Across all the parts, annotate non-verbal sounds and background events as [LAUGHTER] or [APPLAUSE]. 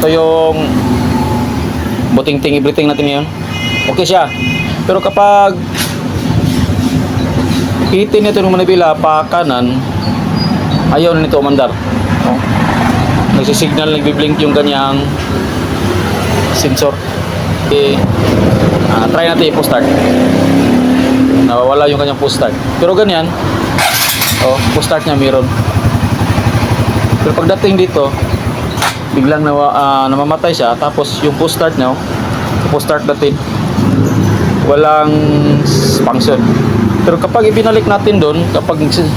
Ito yung buting-ting everything natin ngayon. Okay siya. Pero kapag hitin nito ng manibila pa kanan, ayaw na nito umandar. Oh. Nagsisignal, nagbiblink yung kanyang sensor. Okay. Ah, try natin i-start. Nawawala yung kanyang push start. Pero ganyan, oh, push start niya meron. Pero pagdating dito, biglang nawa, ah, namamatay siya tapos yung push start niya, oh, push start natin walang function. Pero kapag ibinalik natin doon, kapag nagsi-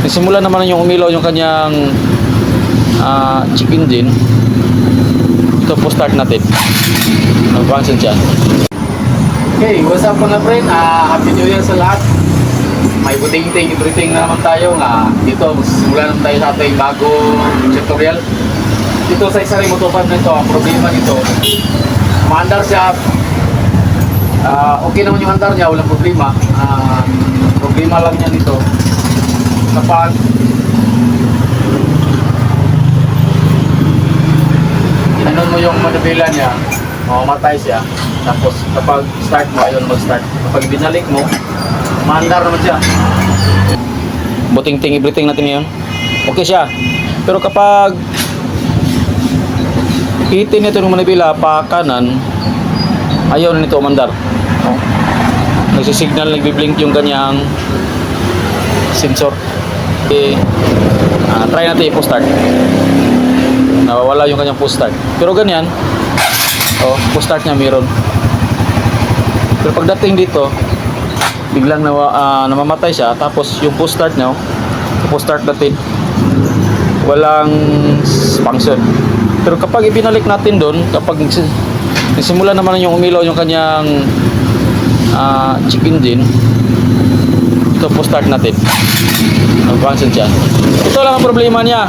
nagsimula naman yung umilaw yung kanyang ah, check engine, ito po start natin. Nag-function siya. Okay, what's up mga friend? Ah, Happy New Year sa lahat. May buting-ting, everything na naman tayo nga dito, magsisimula naman tayo sa ating bagong tutorial. Dito sa isa rin motopan nito, ang problema nito, maandar siya Ah, okay naman yung andar niya, walang problema. Ah, problema lang niya nito. Kapag inanon mo yung manubila niya, mamamatay siya. Tapos kapag start mo, ayun mag-start. Kapag binalik mo, maandar naman siya. Buting-ting everything natin ngayon. Okay siya. Pero kapag hitin nito ng manubila pa kanan, ayaw na nito umandar. Oh. Nagsisignal, nagbiblink yung kanyang sensor. Okay. Ah, try natin i-start. Nawawala yung kanyang push start. Pero ganyan, oh, push start niya meron. Pero pagdating dito, biglang nawa, ah, namamatay siya. Tapos yung push start niya, oh, push start natin, walang function. Pero kapag ibinalik natin doon, kapag nagsi- nagsimula naman yung umilaw yung kanyang ah, check engine, ito po start natin. Nag-function siya. Ito lang ang problema niya.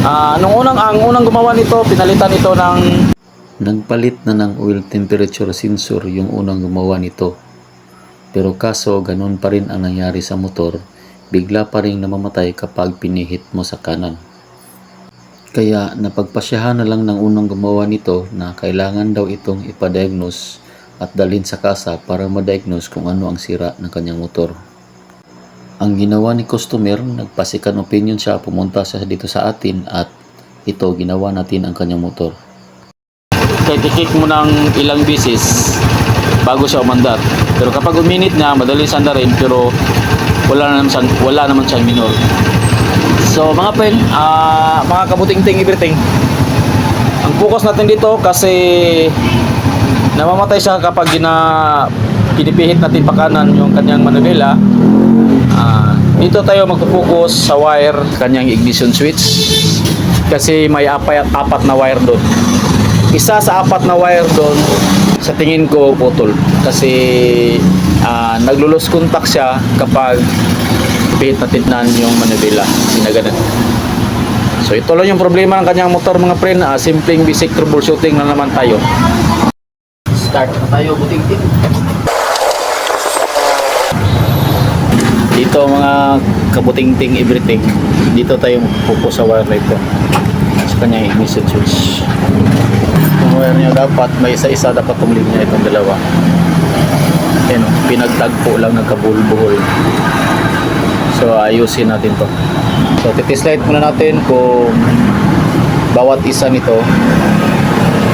Ah, nung unang ang unang gumawa nito, pinalitan ito ng Nagpalit na ng oil temperature sensor yung unang gumawa nito. Pero kaso ganun pa rin ang nangyari sa motor, bigla pa rin namamatay kapag pinihit mo sa kanan. Kaya napagpasyahan na lang ng unang gumawa nito na kailangan daw itong ipa-diagnose at dalhin sa kasa para ma-diagnose kung ano ang sira ng kanyang motor. Ang ginawa ni customer, nagpasikan opinion siya, pumunta siya dito sa atin at ito ginawa natin ang kanyang motor. kahit i-kick mo ng ilang bisis bago siya umandar. Pero kapag uminit na, madali siyang andarin pero wala naman siyang, wala naman siyang minor. So mga pen, ah mga kabuting-ting everything. Ang focus natin dito kasi namamatay siya kapag gina pinipihit natin pa kanan yung kanyang manubela. Ah, dito tayo magpo-focus sa wire kanyang ignition switch kasi may apat, apat na wire doon isa sa apat na wire doon sa tingin ko putol. Kasi ah, naglulos contact siya kapag pihit na titnan yung manubila sinaganan so ito lang yung problema ng kanyang motor mga friend Ah, simpleng basic troubleshooting na naman tayo. Start na tayo buting-ting dito mga kabuting-ting everything dito tayo magpupo sa wire light ko ignition switch yung wire niya dapat may isa-isa dapat tumling niya itong dalawa. Yan o, pinagtagpo lang nagkabulbuhol so ayusin natin to. So titislight muna natin kung bawat isa nito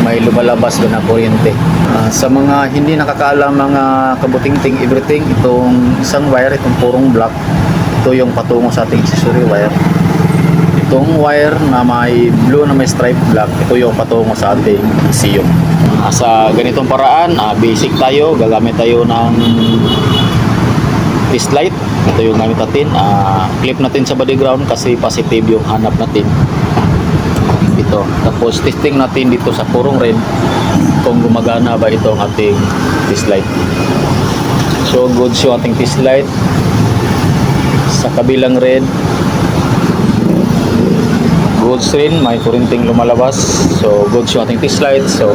may lumalabas ba na kuryente. Ah, sa mga hindi nakakaalam mga kabuting-ting everything itong isang wire itong purong black ito yung patungo sa ating accessory wire itong wire na may blue na may stripe black ito yung patungo sa ating ECU Ah, sa ganitong paraan ah, basic tayo gagamit tayo ng test light. Ito yung gamit natin. Ah, clip natin sa body ground kasi positive yung hanap natin. Ito tapos testing natin dito sa purong red kung gumagana ba ito ang ating test light. So good yung ating test light. Sa kabilang red goods rin, may kurinting lumalabas. So, goods yung ating test light. So,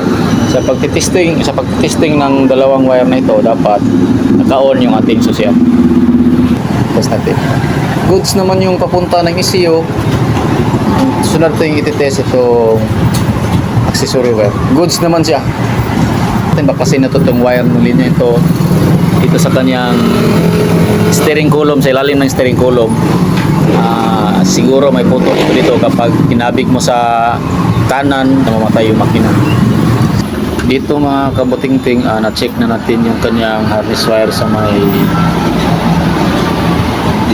sa pagtitesting, sa pagtesting ng dalawang wire na ito, dapat naka-on yung ating susiyan. Test natin. Goods naman yung papunta ng ECU. Sunod ito yung ititest itong accessory wire. Goods naman siya. Natin bakasin na to itong wire ng linya ito dito sa kanyang steering column, sa ilalim ng steering column. Ah, siguro may puto ito dito kapag kinabig mo sa kanan, namamatay yung makina. Dito mga kabutingting, ah, na-check na natin yung kanyang harness wire sa may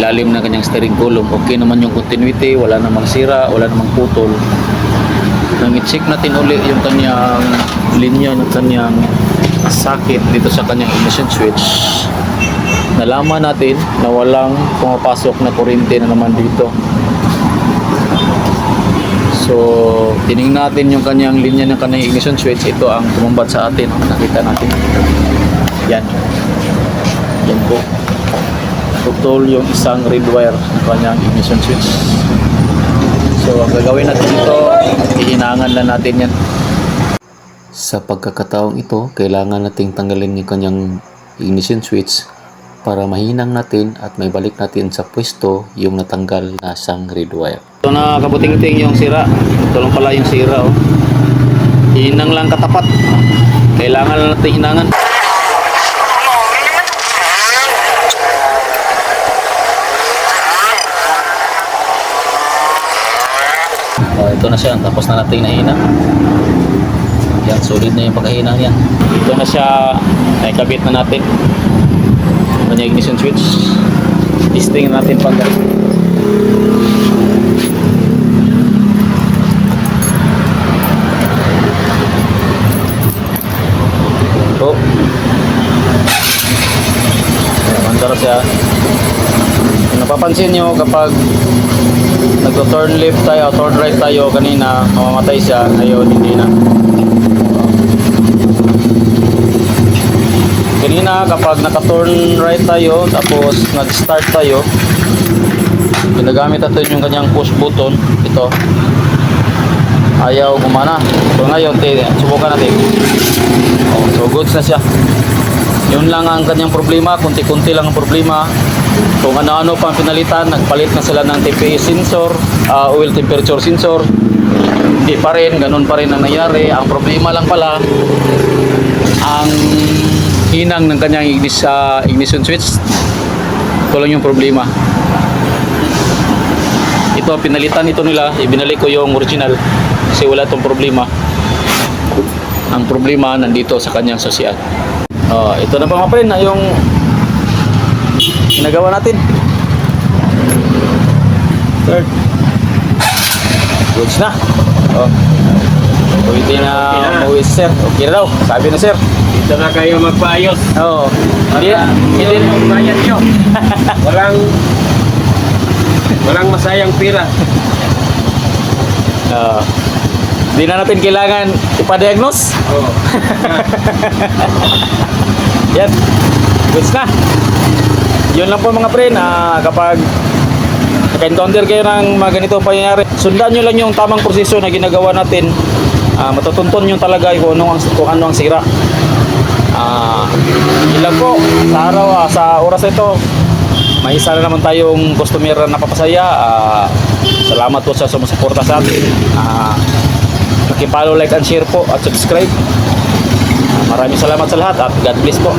ilalim ng kanyang steering column. Okay naman yung continuity, wala namang sira, wala namang putol. Nang i-check natin uli yung kanyang linya ng kanyang sakit dito sa kanyang ignition switch. Nalaman natin na walang pumapasok na kuryente na naman dito. So, tinignan natin yung kanyang linya ng kanyang ignition switch. Ito ang tumumbat sa atin. Nakita natin. Yan. Yan po. Putol yung isang red wire ng kanyang ignition switch. So, ang gagawin natin dito, ihinangan lang natin yan. Sa pagkakataong ito, kailangan nating tanggalin yung kanyang ignition switch para mahinang natin at may balik natin sa pwesto yung natanggal na sang red wire. Ito na kabuting-ting yung sira. Ito lang pala yung sira. Oh. Hinang lang katapat. Kailangan lang natin hinangan. Oh, ito na siya. Tapos na natin nahinang. Yan, solid na yung pagkahinang yan. Ito na siya. Naikabit na natin. Kanya ignition switch. Testing natin pag Po. Mandar siya. Kung napapansin nyo kapag nagto-turn left tayo, turn right tayo kanina, mamamatay siya, ngayon hindi na. Kanina kapag naka-turn right tayo, tapos nag-start tayo, ginagamit natin yung kanyang push button, ito, ayaw gumana. So ngayon, subukan natin. Oh, so goods na siya. Yun lang ang kanyang problema, kunti-kunti lang ang problema. Kung ano-ano pang pinalitan, nagpalit na sila ng TPS sensor, ah, oil temperature sensor. Hindi pa rin, ganun pa rin ang nangyari. Ang problema lang pala, hinang ng kanyang ignis, ah, ignition switch. Ito lang yung problema. Ito, pinalitan ito nila, ibinalik ko yung original kasi wala tong problema. Ang problema nandito sa kanyang sosial. Oh, ito na pa mga friend, na yung ginagawa natin. Third. Goods na. Oh. Pwede na si sir. Okay na daw. Sabi na sir. Dito na kayo magpaayos. Oo. Hindi, hindi, Yung bayad nyo. [LAUGHS] Walang walang masayang pira. Ah. Hindi na natin kailangan ipa-diagnose. Oh. [LAUGHS] Yan. Goods na. Yun lang po mga pre na kapag naka-encounter kayo ng mga ganito pangyayari, sundan nyo lang yung tamang proseso na ginagawa natin. Ah, matutuntun nyo talaga kung ano ang, kung ano ang sira. Ah, lang po. Sa araw, ah, sa oras ito, may isa na naman tayong customer na napapasaya. Ah, salamat po sa sumusuporta sa atin. Ah, Pakipollow, like, and share po at subscribe. Ah, Maraming salamat sa lahat at God bless po.